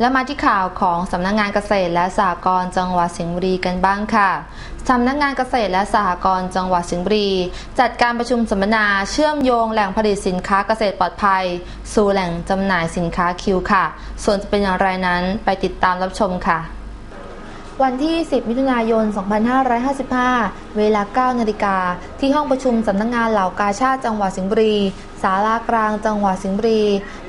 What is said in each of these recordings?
และมาที่ข่าวของสำนักงงานเกษตรและสหกรณ์จังหวัดสิงห์บุรีกันบ้างค่ะสำนักงงานเกษตรและสหกรณ์จังหวัดสิงห์บุรี จัดการประชุมสัมมนาเชื่อมโยงแหล่งผลิตสินค้าเกษตรปลอดภัย สู่แหล่งจำหน่ายสินค้าคิวค่ะ ส่วนจะเป็นอย่างไรนั้นไปติดตามรับชมค่ะ วันที่ 10 มิถุนายน 2555 เวลา 9 นาฬิกา ที่ห้องประชุมสำนักงงานเหล่ากาชาติจังหวัดสิงห์บุรี ศาลากลางจังหวัดสิงห์บุรี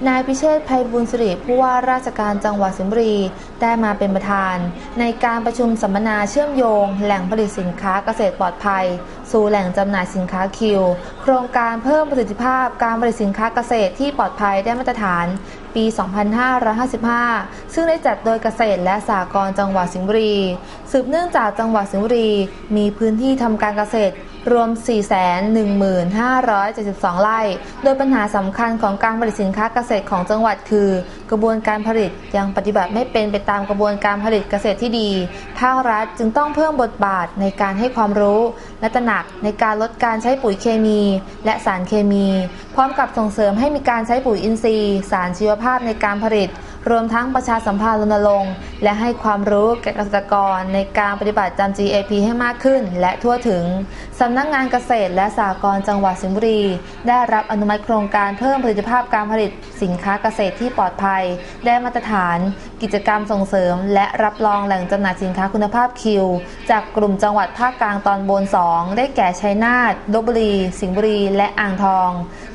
นายพิเชษฐ์ไพบุญสิริผู้ว่าราชการจังหวัดสิงห์บุรี ได้มาเป็นประธาน ในการประชุมสัมมนาเชื่อมโยง แหล่งผลิตสินค้าเกษตรปลอดภัย สู่แหล่งจำหน่ายสินค้าคิว โครงการเพิ่มประสิทธิภาพการผลิตสินค้าเกษตรที่ปลอดภัยได้มาตรฐาน ปี 2555 ซึ่งได้จัดโดยเกษตรและสหกรณ์จังหวัดสิงห์บุรี สืบเนื่องจากจังหวัดสิงห์บุรี มีพื้นที่ทำการเกษตร รวม 415,572 ไร่ โดยปัญหาสำคัญของการผลิตสินค้าเกษตรของจังหวัดคือ กระบวนการผลิตยังปฏิบัติไม่เป็นไปตามกระบวนการผลิตเกษตรที่ดี ภาครัฐจึงต้องเพิ่มบทบาทในการให้ความรู้ และตระหนักในการลดการใช้ปุ๋ยเคมี และสารเคมี พร้อมกับส่งเสริมให้มีการใช้ปุ๋ยอินทรีย์ สารชีวภาพในการผลิต รวมทั้งประชาสัมพันธ์รณรงค์และให้ความรู้แก่เกษตรกรในการปฏิบัติตาม GAP ให้มากขึ้น และทั่วถึงสำนักงงานเกษตรและสหกรณ์จังหวัดสิงห์บุรี ได้รับอนุมัติโครงการเพิ่มผลิตภาพการผลิตสินค้าเกษตรที่ปลอดภัย ได้มาตรฐาน กิจกรรมส่งเสริม และรับรองแหล่งจำหน่ายสินค้าคุณภาพคิว จากกลุ่มจังหวัดภาคกลางตอนบน 2 ได้แก่ชัยนาทลบบุรี สิงห์บุรี และอ่างทอง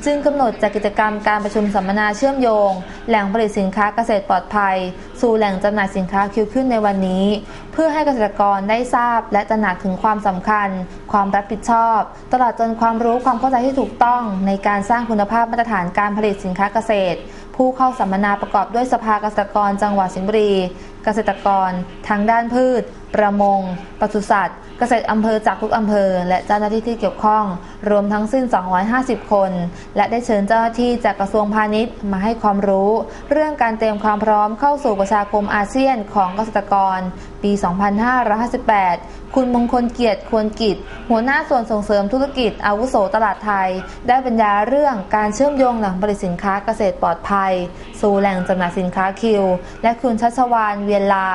จึงกำหนดจากกิจกรรมการประชุมสัมมนาเชื่อมโยง แหล่งผลิตสินค้าเกษตรปลอดภัย สู่แหล่งจำหน่ายสินค้าคิวขึ้นในวันนี้ เพื่อให้เกษตรกรได้ทราบ และตระหนักถึงความสำคัญ ความรับผิดชอบ ตลอดจนความรู้ความเข้าใจที่ถูกต้อง ในการสร้างคุณภาพมาตรฐานการผลิตสินค้าเกษตร ผู้เข้าสัมมนาประกอบด้วยสภาเกษตรกรจังหวัดสิงห์บุรี เกษตรกรทางด้านพืช ประมงปศุสัตว์ เกษตรอำเภอจากทุกอำเภอ และเจ้าหน้าที่ที่เกี่ยวข้อง รวมทั้งสิ้น 250 คน และได้เชิญเจ้าหน้าที่จากกระทรวงพาณิชย์มาให้ความรู้ เรื่องการเตรียมความพร้อมเข้าสู่ประชาคมอาเซียนของเกษตรกร ปี 2558 คุณมงคลเกียรติควรกิจ หัวหน้าส่วนส่งเสริมธุรกิจอาวุโสตลาดไทย ได้บรรยายเรื่องการเชื่อมโยงแหล่งผลิตสินค้าเกษตรปลอดภัย สู่แหล่งจำหน่ายสินค้าคิว และคุณชัชวานเวียนลา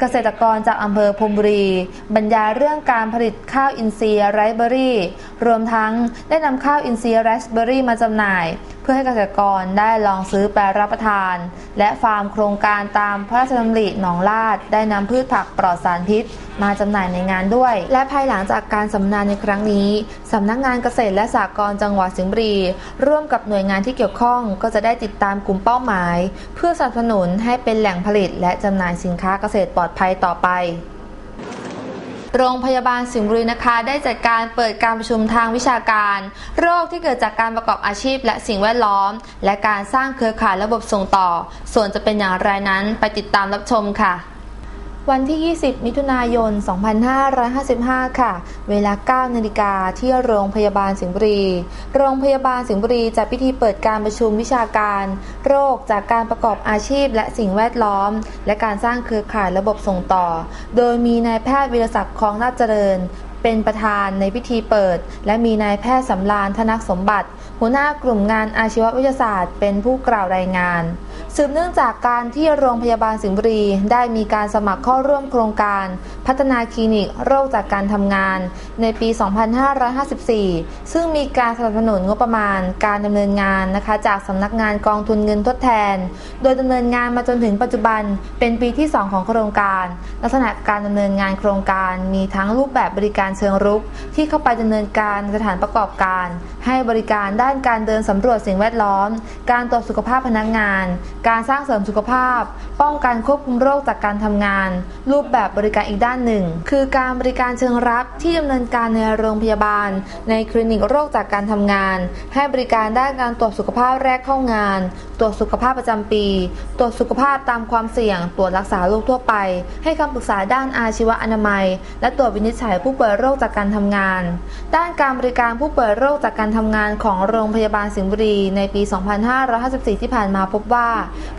เกษตรกรจากอำเภอพรมบุรี บรรยายเรื่องการผลิตข้าวอินทรีย์ไรเบอรี่ รวมทั้งได้นำข้าวอินทรีย์ไรซ์เบอรี่มาจำหน่าย เพื่อให้เกษตรกรได้ลองซื้อแปรรับประทาน และฟาร์มโครงการตามพระราชดำริหนองลาดได้นำพืชผักปลอดสารพิษ มาจำหน่ายในงานด้วย และภายหลังจากการสัมมนาในครั้งนี้สำนักงงานเกษตรและสหกรณ์จังหวัดสิงห์บุรี ร่วมกับหน่วยงานที่เกี่ยวข้องก็จะได้ติดตามกลุ่มเป้าหมาย เพื่อสนับสนุนให้เป็นแหล่งผลิต และจำหน่ายสินค้าเกษตรปลอดภัยต่อไป โรงพยาบาลสิงห์บุรีนะคะได้จัดการเปิดการประชุมทางวิชาการ โรคที่เกิดจากการประกอบอาชีพ และสิ่งแวดล้อม และการสร้างเครือข่ายระบบส่งต่อ ส่วนจะเป็นอย่างไรนั้นไปติดตามรับชมค่ะ วันที่ 20 มิถุนายน 2555 ค่ะ เวลา 9 นาฬิกาที่โรงพยาบาลสิงห์บุรี โรงพยาบาลสิงห์บุรีจัดพิธีเปิดการประชุมวิชาการ โรคจากการประกอบอาชีพและสิ่งแวดล้อม และการสร้างเครือข่ายระบบส่งต่อ โดยมีนายแพทย์วิรศักดิ์คลองราชเจริญ เป็นประธานในพิธีเปิด และมีนายแพทย์สำราญธนักสมบัติ หัวหน้ากลุ่มงานอาชีววิทยาศาสตร์ เป็นผู้กล่าวรายงาน สืบเนื่องจากการที่โรงพยาบาลสิงห์บุรีได้มีการสมัครเข้าร่วมโครงการ พัฒนาคลินิกโรคจากการทำงาน ในปี 2554 ซึ่งมีการสนับสนุนงบประมาณ การดำเนินงานนะคะ จากสำนักงานกองทุนเงินทดแทน โดยดำเนินงานมาจนถึงปัจจุบันเป็นปีที่ 2 ของโครงการ ลักษณะการดำเนินงานโครงการ มีทั้งรูปแบบบริการเชิงรุก ที่เข้าไปดำเนินการสถานประกอบการ ให้บริการด้านการเดินสำรวจสิ่งแวดล้อม การตรวจสุขภาพพนักงานการสร้างเสริมสุขภาพ ป้องกันควบคุมโรคจากการทำงาน รูปแบบบริการอีกด้านหนึ่ง คือการบริการเชิงรับที่ดำเนินการในโรงพยาบาล ในคลินิกโรคจากการทำงาน ให้บริการด้านการตรวจสุขภาพแรกเข้างาน ตรวจสุขภาพประจำปี ตรวจสุขภาพตามความเสี่ยง ตรวจรักษาโรคทั่วไป ให้คำปรึกษาด้านอาชีวอนามัย และตรวจวินิจฉัยผู้ป่วยโรคจากการทำงาน ด้านการบริการผู้ป่วยโรคจากการทำงานของโรงพยาบาลสิงห์บุรีในปี 2554 ที่ผ่านมาพบว่า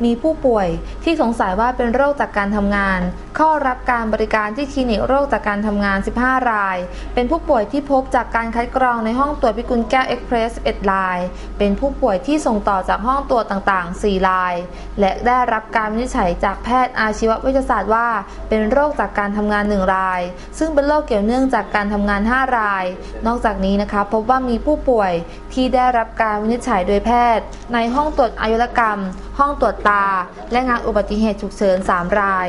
มีผู้ป่วยที่สงสัยว่าเป็นโรคจากการทำงาน เข้ารับการบริการที่คลินิกโรคจากการทำงาน 15 ราย เป็นผู้ป่วยที่พบจากการคัดกรองในห้องตรวจพิกุลแก้วเอ็กเพรส11ราย เป็นผู้ป่วยที่ส่งต่อจากห้องตรวจต่างๆ 4 ราย และได้รับการวินิจฉัยจากแพทย์อาชีววิทยาศาสตร์ว่า เป็นโรคจากการทำงาน 1 ราย ซึ่งเป็นโรคเกี่ยวเนื่องจากการทำงาน 5 ราย นอกจากนี้นะคะพบว่ามีผู้ป่วยที่ได้รับการวินิจฉัยโดยแพทย์ ในห้องตรวจอายุรกรรมห้องตรวจตา และงานอุบัติเหตุฉุกเฉิน 3 ราย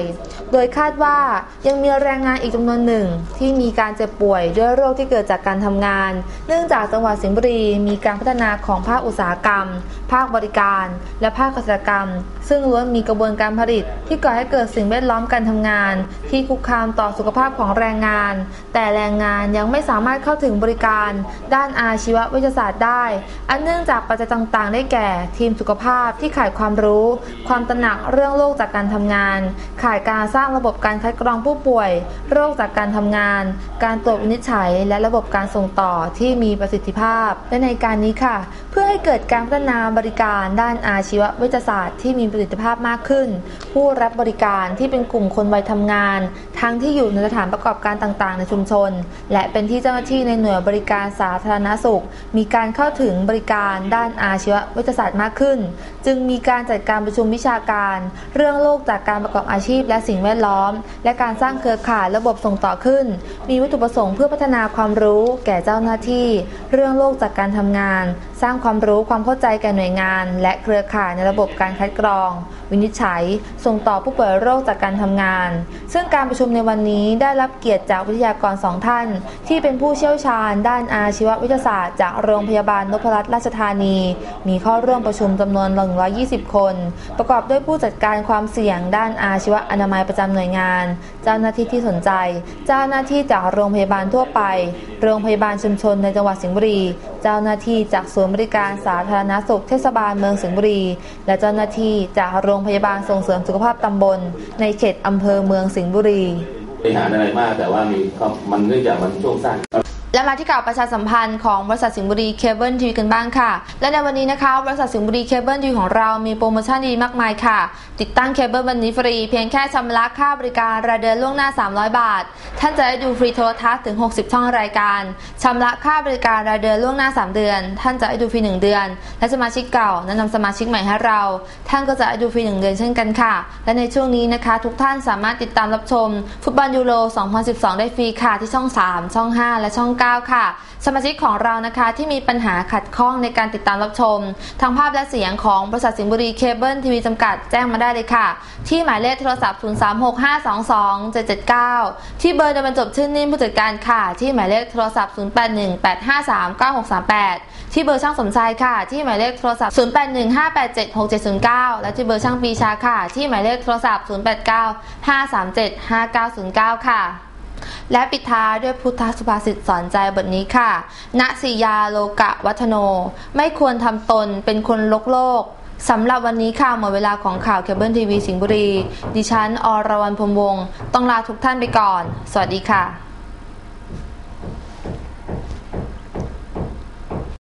โดยคาดว่ายังมีแรงงานอีกจำนวนหนึ่ง ที่มีการเจ็บป่วยด้วยโรคที่เกิดจากการทำงาน เนื่องจากจังหวัดสิงห์บุรีมีการพัฒนาของภาคอุตสาหกรรมภาคบริการ และภาคเกษตรกรรม ซึ่งล้วนมีกระบวนการผลิต ที่ก่อให้เกิดสิ่งแวดล้อมการทำงาน ที่คุกคามต่อสุขภาพของแรงงาน แต่แรงงานยังไม่สามารถเข้าถึงบริการ ด้านอาชีววิทยาศาสตร์ได้ อันเนื่องจากปัจจัยต่างๆ ได้แก่ ทีมสุขภาพที่ขาดความรู้ ความตระหนักเรื่องโรคจากการทำงาน ขาดการสร้างระบบการคัดกรองผู้ป่วย โรคจากการทำงาน การตรวจวินิจฉัย และระบบการส่งต่อที่มีประสิทธิภาพและในการนี้ค่ะ เพื่อให้เกิดการพัฒนาบริการด้านอาชีววิทยาศาสตร์ที่มีประสิทธิภาพมากขึ้น ผู้รับบริการที่เป็นกลุ่มคนวัยทำงาน ทั้งที่อยู่ในสถานประกอบการต่างๆ ในชุมชน และเป็นที่เจ้าหน้าที่ในหน่วยบริการสาธารณสุข มีการเข้าถึงบริการด้านอาชีววิทยาศาสตร์มากขึ้น จึงมีการจัดการประชุมวิชาการ เรื่องโลกจากการประกอบอาชีพ และสิ่งแวดล้อม และการสร้างเครือข่ายระบบส่งต่อขึ้น มีวัตถุประสงค์เพื่อพัฒนาความรู้แก่เจ้าหน้าที่ เรื่องโลกจากการทำงานสร้างความรู้ความเข้าใจแก่หน่วยงาน และเครือข่ายในระบบการคัดกรอง วินิจฉัย ส่งต่อผู้ป่วยโรคจากการทำงาน ซึ่งการประชุมในวันนี้ได้รับเกียรติจากวิทยากรสองท่าน ที่เป็นผู้เชี่ยวชาญ ด้านอาชีววิทยาศาสตร์ จากโรงพยาบาลนพรัตน์ราชธานี มีเข้าร่วมประชุมจำนวน 120 คน ประกอบด้วยผู้จัดการความเสี่ยง ด้านอาชีวอนามัยประจำหน่วยงาน เจ้าหน้าที่ที่สนใจ เจ้าหน้าที่จากโรงพยาบาลทั่วไป โรงพยาบาลชุมชนในจังหวัดสิงห์บุรีเจ้าหน้าที่จากศูนย์บริการสาธารณสุขเทศบาลเมืองสิงห์บุรี และเจ้าหน้าที่จากโรงพยาบาลส่งเสริมสุขภาพตำบล ในเขตอำเภอเมืองสิงห์บุรี บริหารอะไรมากแต่ว่ามีมันเนื่องจากมันช่วงสั้น และมาที่ข่าวประชาสัมพันธ์ของบริษัทสิงห์บุรีเคเบิลทีวีกันบ้างค่ะ และในวันนี้นะคะบริษัทสิงห์บุรีเคเบิลทีวีของเรามีโปรโมชั่นดีมากมายค่ะ ติดตั้งเคเบิลวันนี้ฟรีเพียงแค่ชำระค่าบริการรายเดือนล่วงหน้า 300 บาท ท่านจะได้ดูฟรีโทรทัศน์ถึง 60 ช่องรายการชำระค่าบริการรายเดือนล่วงหน้า 3 เดือน ท่านจะได้ดูฟรี 1 เดือน และสมาชิกเก่าแนะนำสมาชิกใหม่ให้เรา ท่านก็จะได้ดูฟรี 1 เดือนเช่นกันค่ะ และในช่วงนี้นะคะ ทุกท่านสามารถติดตามรับชม ฟุตบอลยูโร 2012 ได้ฟรีค่ะที่ช่อง 3 ช่อง 5 และช่อง 9ค่ะ สมาชิกของเรานะคะที่มีปัญหาขัดข้องในการติดตามรับชมทั้งภาพและเสียงของบริษัทสิงห์บุรีเคเบิลทีวีจำกัดแจ้งมาได้เลยค่ะ ที่หมายเลขโทรศัพท์ 0365227779 ที่เบอร์เดินบรรจบชื่นนิ่มผู้จัดการค่ะ ที่หมายเลขโทรศัพท์ 0818539638 ที่เบอร์ช่างสมชายค่ะ ที่หมายเลขโทรศัพท์ 0815876709 และที่เบอร์ช่างปีชาค่ะ ที่หมายเลขโทรศัพท์ 0895375909 ค่ะ และปิดท้ายด้วยพุทธสุภาษิตสอนใจบทนี้ค่ะ ณสิยาโลกะวัฒโน ไม่ควรทำตนเป็นคนลกโลกสำหรับวันนี้ค่ะหมดเวลาของข่าวเคเบิลทีวีสิงห์บุรี ดิฉัน อรวรรณพรมวงศ์ต้องลาทุกท่านไปก่อน สวัสดีค่ะ